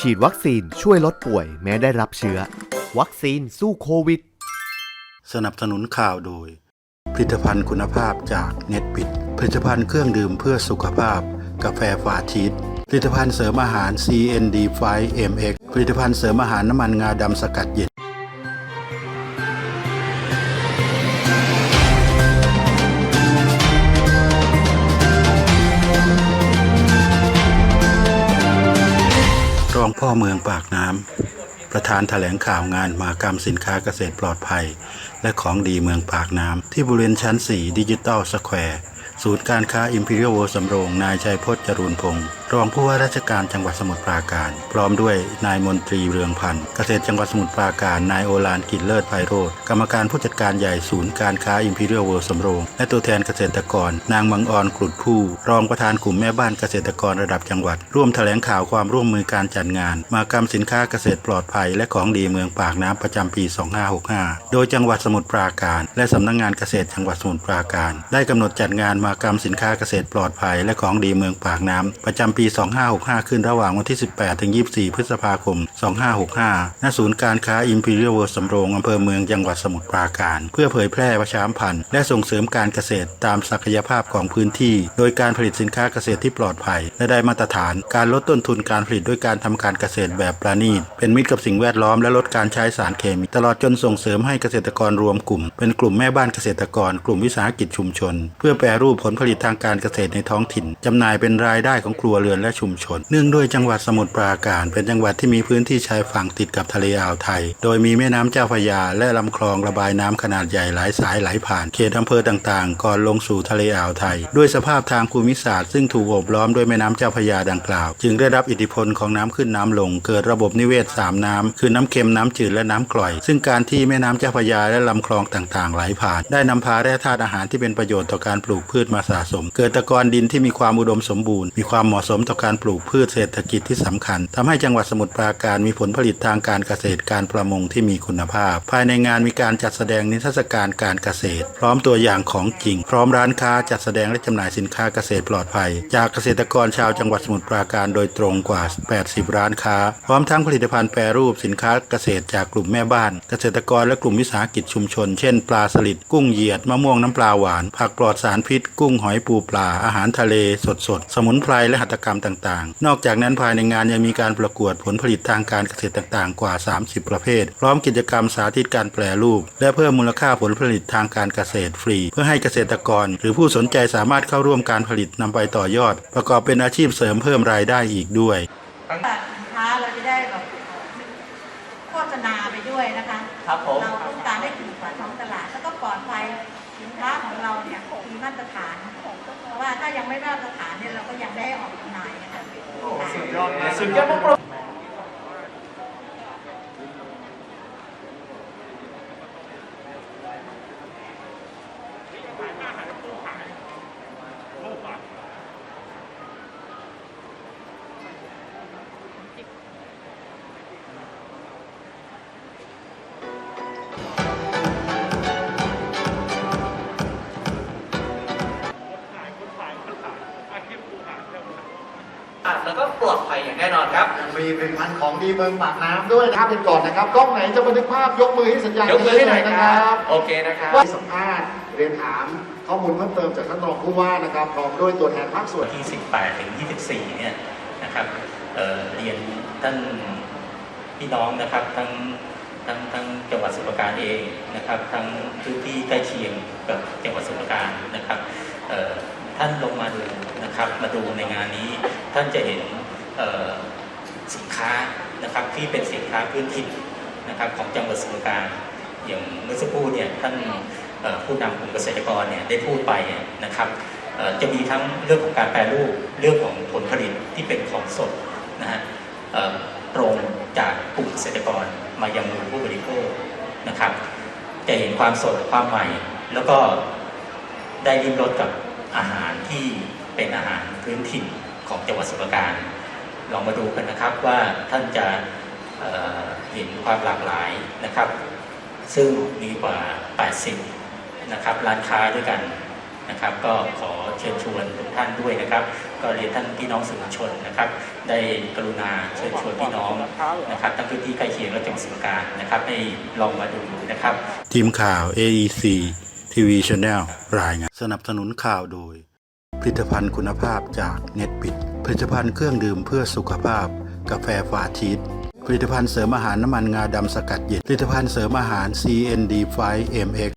ฉีดวัคซีนช่วยลดป่วยแม้ได้รับเชื้อ วัคซีนสู้โควิด สนับสนุนข่าวโดย ผลิตภัณฑ์คุณภาพจากเน็ตบิด ผลิตภัณฑ์เครื่องดื่มเพื่อสุขภาพ กาแฟฟาชีสผลิตภัณฑ์เสริมอาหาร CND 5 MX ผลิตภัณฑ์เสริมอาหารน้ำมันงาดำสกัดเย็น พ่อเมืองปากน้ำประธานแถลงข่าวงานมากรรมสินค้าเกษตรปลอดภัย และของดีเมืองปากน้ำที่บริเวณชั้น 4 ดิจิตอลสแควร์ ศูนย์การค้าอิมพีเรียลเวสำโรง นายชัยพจน์จรูนพงศ์รองผู้ว่าราชการจังหวัดสมุทรปราการ พร้อมด้วยนายมนตรีเรืองพันธ์เกษตรจังหวัดสมุทรปราการ นายโอลานกิจเลิศไพโรธกรรมการผู้จัดการใหญ่ศูนย์การค้าอิมพีเรียลเวสำโรง และตัวแทนเกษตรกร นางมังออนกรุดผู้ รองประธานกลุ่มแม่บ้านเกษตรกรระดับจังหวัด ร่วมแถลงข่าวความร่วมมือการจัดงาน มากรรมสินค้าเกษตรปลอดภัย และของดีเมืองปากน้ำประจำปี 2565 โดยจังหวัดสมุทรปราการ และสำนักงานเกษตรจังหวัดสมุทรปราการ ได้กำหนดจัดงานมากรรมสินค้าเกษตรปลอดภัย และของดีเมืองปากน้ำ ประจำปี 2565 ขึ้นระหว่างวันที่ 18 ถึง 24 พฤษภาคม 2565 ณ ศูนย์การค้า Imperial World สำโรงอำเภอเมืองจังหวัดสมุทรปราการ เพื่อเผยแพร่ประชามพันธ์และส่งเสริมการเกษตรตามศักยภาพของพื้นที่ โดยการผลิตสินค้าเกษตรที่ปลอดภัย และได้มาตรฐาน การลดต้นทุนการผลิตด้วยการทำการเกษตรแบบประณีต เป็นมิตรกับสิ่งแวดล้อมและลดการใช้สารเคมี ตลอดจนส่งเสริมให้เกษตรกรรวมกลุ่ม เป็นกลุ่มแม่บ้านเกษตรกร กลุ่มวิสาหกิจชุมชน เพื่อแปรรูปผลผลิตทางการเกษตรในท้องถิ่นจำหน่ายเป็นรายได้ของครัวเรือนและชุมชน เนื่องด้วยจังหวัดสมุทรปราการ เป็นจังหวัดที่มีพื้นที่ชายฝั่งติดกับทะเลอ่าวไทย โดยมีแม่น้ำเจ้าพระยา และลำคลองระบายน้ำขนาดใหญ่หลายสายไหลผ่านเขตอำเภอต่างๆ ก่อนลงสู่ทะเลอ่าวไทย ด้วยสภาพทางภูมิศาสตร์ซึ่งถูกโอบล้อมด้วยแม่น้ำเจ้าพระยาดังกล่าว จึงได้รับอิทธิพลของน้ำขึ้นน้ำลง เกิดระบบนิเวศสามน้ำคือน้ำเค็มน้ำจืดและน้ำกร่อย ซึ่งการที่แม่น้ำเจ้าพระยาและลำคลองต่างๆ ไหลผ่าน ได้นำพาแร่ธาตุอาหารที่เป็นประโยชน์ต่อการปลูกพืชมาสะสม เกิดตะกอนดินที่มีความอุดมสมบูรณ์ มีความเหมาะสมต่อการปลูกพืชเศรษฐกิจที่สำคัญทำให้จังหวัดสมุทรปราการมีผลผลิตทางการเกษตรการประมงที่มีคุณภาพ ภายในงานมีการจัดแสดงนิทรรศการการเกษตร พร้อมตัวอย่างของจริง พร้อมร้านค้าจัดแสดงและจำหน่ายสินค้าเกษตรปลอดภัย จากเกษตรกรชาวจังหวัดสมุทรปราการโดยตรงกว่า 80 ร้านค้า พร้อมทั้งผลิตภัณฑ์แปรรูปสินค้าเกษตรจากกลุ่มแม่บ้าน เกษตรกรและกลุ่มวิสาหกิจชุมชน เช่น ปลาสลิดกุ้งเหยียดมะม่วงน้ำปลาหวาน ผักปลอดสารพิษกุ้งหอยปูปลา อาหารทะเลสดสดๆสมุนไพรและหัตถกรรมต่าง ๆ นอกจากนั้นภายในงานยังมีการประกวดผลผลิตทางการเกษตรต่างๆ กว่า 30 ประเภท พร้อมกิจกรรมสาธิตการแปรรูป และเพิ่มมูลค่าผลผลิตทางการเกษตรฟรี เพื่อให้เกษตรกร หรือผู้สนใจสามารถเข้าร่วมการผลิตนำไปต่อยอด ประกอบเป็นอาชีพเสริมเพิ่มรายได้อีกด้วยสินค้าเราจะได้แบบโฆษณาไปด้วยนะคะ ครับผม เราต้องการได้ถูกกว่าท้องตลาดแล้วก็ปลอดภัย สินค้าของเราเนี่ยมีมาตรฐานเพราะว่าถ้ายังไม่มาตรฐานเนี่ยเราก็ยังได้ออกจำหน่ายนะคะ สุดยอดมาก สุดยอดมาก แล้วก็ปลอดภัยอย่างแน่นอนครับมีผลิตภัณฑ์ของดีเมืองปากน้ำด้วยนะครับเป็นก่อนนะครับกล้องไหนจะบันทึกภาพยกมือให้สัญญาณยกมือให้หน่อยนะคครัรับบโอเคนะครับว่าสัมภาษณ์เรียนถามข้อมูลเพิ่มเติมจากท่านรองผู้ว่านะครับพร้อมด้วยตัวแทนภาคส่วนที่ 18 ถึง 24 เนี่ยนะครับเอ่อเรียนท่านพี่น้องนะครับทั้งทั้งทั้งจังหวัดสมุพรปราการเองนะครับทั้งพื้นที่ใกล้เคียงกับจังหวัดสมุพรปราการนะครับเอ่อ ท่านลงมาดูนะครับมาดูในงานนี้ ท่านจะเห็นสินค้านะครับที่เป็นสินค้าพื้นถิ่นนะครับของจังหวัดสมุพรปราการอย่างเมื่อสักครู่เนี่ยท่านผู้นำกลุ่มเกษตรกรเนี่ยได้พูดไปนะครับจะมีทั้งเรื่องของการแปรรูปเรื่องของผลผลิตที่เป็นของสดนะฮะตรงจากกลุ่มเกษตรกรมายังมือผู้บริโภคนะครับจะเห็นความสดความใหม่ แล้วก็ ได้ริมรสกับอาหารที่เป็นอาหารพื้นถิ่นของจังหวัดสมุพรปราการ ลองมาดูกันนะครับว่าท่านจะเเห็นความหลากหลายนะครับ ซึ่งมีกว่า 80 นะครับร้านค้าด้วยกันนะครับ ก็ขอเชิญชวนทุกท่านด้วยนะครับก็ก็เรียนท่านพี่น้องสื่อมวลชนนะครับ ได้กรุณาเชิญชวนพี่น้องนะครับทั้งพื้นที่ใกล้เคียงและจังหวัดสมุทรปราการนะครับให้ลองมาดูนะครับ ทีมข่าว AEC TV Channel รายงาน สนับสนุนข่าวโดย ผลิตภัณฑ์คุณภาพจากเน็ตปิด ผลิตภัณฑ์เครื่องดื่มเพื่อสุขภาพ กาแฟฝาชีสผลิตภัณฑ์เสริมอาหารน้ำมันงาดำสกัดเย็นผลิตภัณฑ์เสริมอาหาร CND 5 MX